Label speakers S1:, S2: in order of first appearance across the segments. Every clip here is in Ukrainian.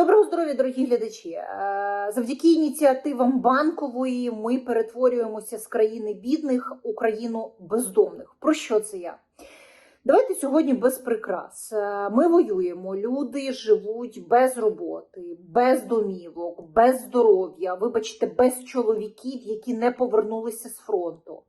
S1: Доброго здоров'я, дорогі глядачі! Е, Завдяки ініціативам банкової ми перетворюємося з країни бідних у країну бездомних. Про що це я? Давайте сьогодні без прикрас. Е, Ми воюємо, люди живуть без роботи, без домівок, без здоров'я, вибачте, без чоловіків, які не повернулися з фронту.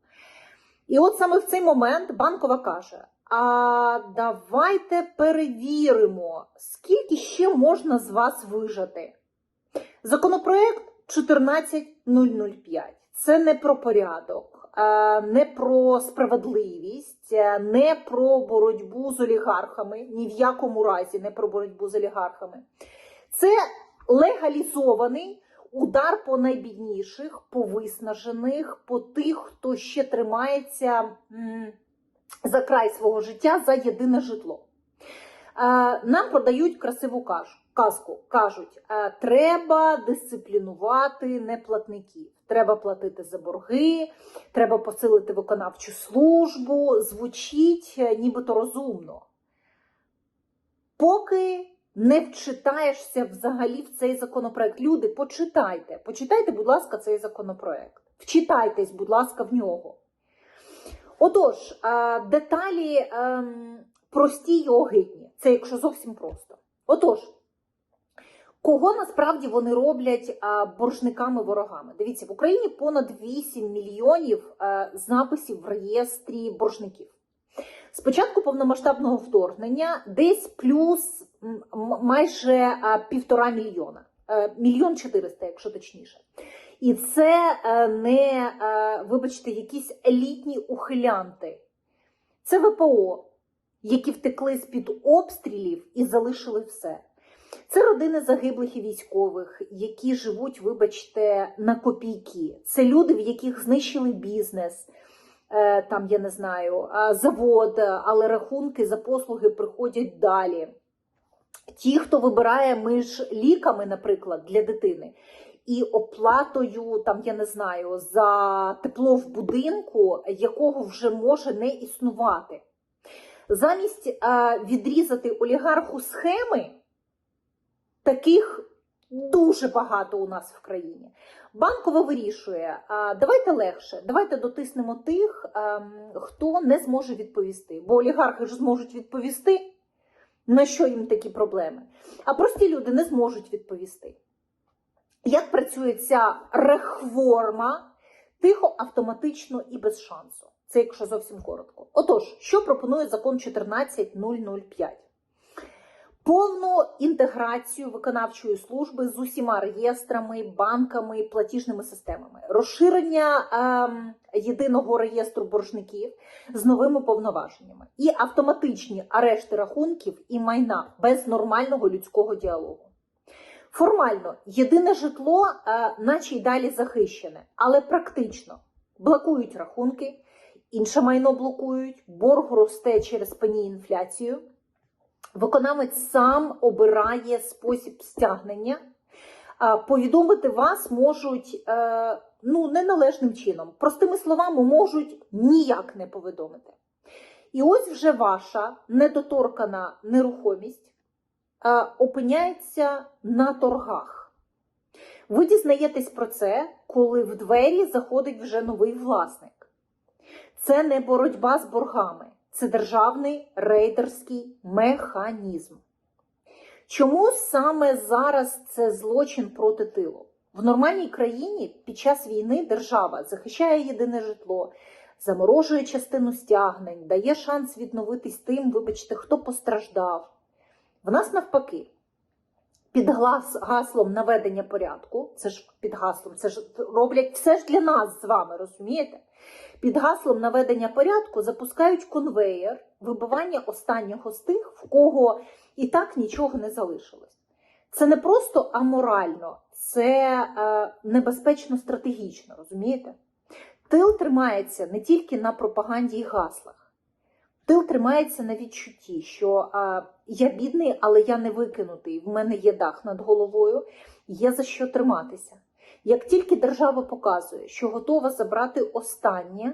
S1: І от саме в цей момент банкова каже: а давайте перевіримо, скільки ще можна з вас вижати. Законопроект 14005. Це не про порядок, е, не про справедливість, е, не про боротьбу з олігархами, ні в якому разі не про боротьбу з олігархами. Це легалізований удар по найбідніших, по виснажених, по тих, хто ще тримається за край свого життя за єдине житло. Е, Нам продають красиву казку. Кажуть, е, треба дисциплінувати неплатників. Треба платити за борги, треба посилити виконавчу службу. Звучить е, нібито розумно. Поки не вчитаєшся взагалі в цей законопроект. Люди, почитайте, почитайте, будь ласка, цей законопроект. Вчитайтесь, будь ласка, в нього. Отож, е, деталі ем, прості й огидні. Це якщо зовсім просто. Отож, кого насправді вони роблять е, боржниками-ворогами? Дивіться, в Україні понад 8 мільйонів е, записів в реєстрі боржників. З початку повномасштабного вторгнення десь плюс майже півтора мільйона, мільйон чотириста, якщо точніше. І це е, не, е, вибачте, якісь елітні ухилянти. Це ВПО, які втекли з-під обстрілів і залишили все. Це родини загиблих і військових, які живуть, вибачте, на копійки. Це люди, в яких знищили бізнес, е, там, я не знаю, завод, але рахунки за послуги приходять далі. Ті, хто вибирає між ліками, наприклад, для дитини, і оплатою, там, я не знаю, за тепло в будинку, якого вже може не існувати. Замість е, відрізати олігарху схеми, таких дуже багато у нас в країні. Банкова вирішує, а, давайте легше, давайте дотиснемо тих, ем, хто не зможе відповісти. Бо олігархи ж зможуть відповісти, на що їм такі проблеми. А прості люди не зможуть відповісти. Як працює ця реформа тихо, автоматично і без шансу? Це якщо зовсім коротко. Отож, що пропонує закон 14005? Повну інтеграцію виконавчої служби з усіма реєстрами, банками, платіжними системами, розширення ем, єдиного реєстру боржників з новими повноваженнями і автоматичні арешти рахунків і майна без нормального людського діалогу. Формально єдине житло, е, наче й далі захищене, але практично блокують рахунки, інше майно блокують, борг росте через пені інфляцію. Виконавець сам обирає спосіб стягнення. А, Повідомити вас можуть е, ну, неналежним чином. Простими словами, можуть ніяк не повідомити. І ось вже ваша недоторкана нерухомість е, опиняється на торгах. Ви дізнаєтесь про це, коли в двері заходить вже новий власник. Це не боротьба з боргами, це державний рейдерський механізм. Чому саме зараз це злочин проти тилу? В нормальній країні під час війни держава захищає єдине житло, заморожує частину стягнень, дає шанс відновитись тим, вибачте, хто постраждав. В нас навпаки. Під гаслом наведення порядку, це ж під гаслом, це ж роблять все ж для нас з вами, розумієте? Під гаслом наведення порядку запускають конвеєр вибивання останнього з тих, в кого і так нічого не залишилось. Це не просто аморально, це е, небезпечно стратегічно, розумієте? Тил тримається не тільки на пропаганді і гаслах. Тил тримається на відчутті, що а, я бідний, але я не викинутий. В мене є дах над головою, є за що триматися. Як тільки держава показує, що готова забрати останнє,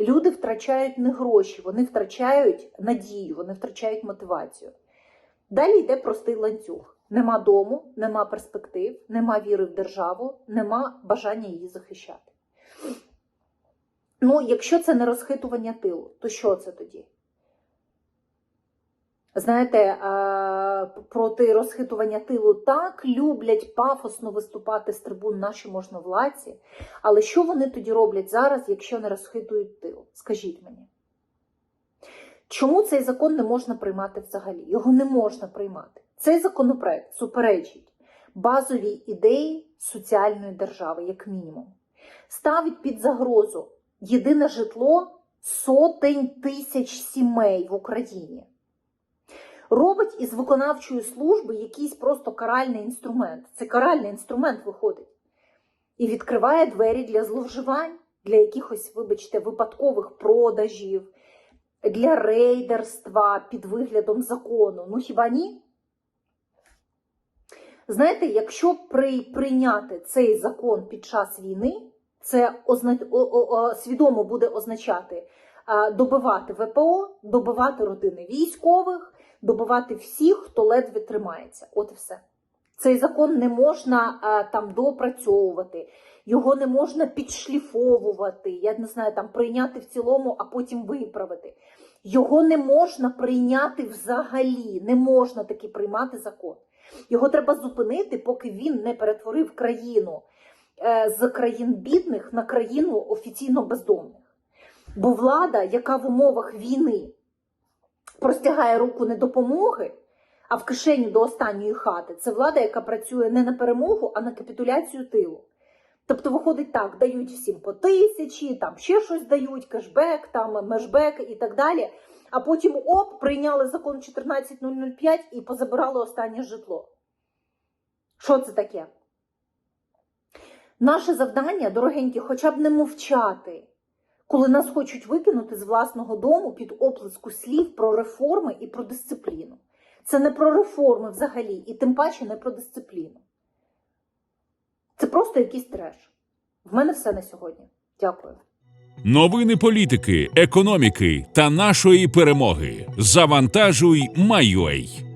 S1: люди втрачають не гроші, вони втрачають надію, вони втрачають мотивацію. Далі йде простий ланцюг. Нема дому, нема перспектив, нема віри в державу, нема бажання її захищати. Ну, якщо це не розхитування тилу, то що це тоді? Знаєте, е, проти розхитування тилу так люблять пафосно виступати з трибун наші можновладці. Але що вони тоді роблять зараз, якщо не розхитують тил? Скажіть мені. Чому цей закон не можна приймати взагалі? Його не можна приймати. Цей законопроект суперечить базовій ідеї соціальної держави, як мінімум, ставить під загрозу єдине житло сотень тисяч сімей в Україні. Робить із виконавчої служби якийсь просто каральний інструмент. Це каральний інструмент виходить. І відкриває двері для зловживань, для якихось, вибачте, випадкових продажів, для рейдерства під виглядом закону. Ну хіба ні? Знаєте, якщо при, прийняти цей закон під час війни, це озна... о, о, о, свідомо буде означати добивати ВПО, добивати родини військових, добивати всіх, хто ледве тримається. От і все. Цей закон не можна а, там допрацьовувати, його не можна підшліфовувати, я не знаю, там прийняти в цілому, а потім виправити. Його не можна прийняти взагалі, не можна таки приймати закон. Його треба зупинити, поки він не перетворив країну е, з країн бідних на країну офіційно бездомних. Бо влада, яка в умовах війни простягає руку не допомоги, а в кишеню до останньої хати, це влада, яка працює не на перемогу, а на капітуляцію тилу. Тобто, виходить так, дають всім по тисячі, там ще щось дають, кешбек, там мешбек і так далі. А потім оп, прийняли закон 14005 і позабирали останнє житло. Що це таке? Наше завдання, дорогенькі, хоча б не мовчати, коли нас хочуть викинути з власного дому під оплеску слів про реформи і про дисципліну. Це не про реформи взагалі, і тим паче не про дисципліну. Це просто якийсь треш. В мене все на сьогодні. Дякую.
S2: Новини політики, економіки та нашої перемоги. Завантажуй, Майой.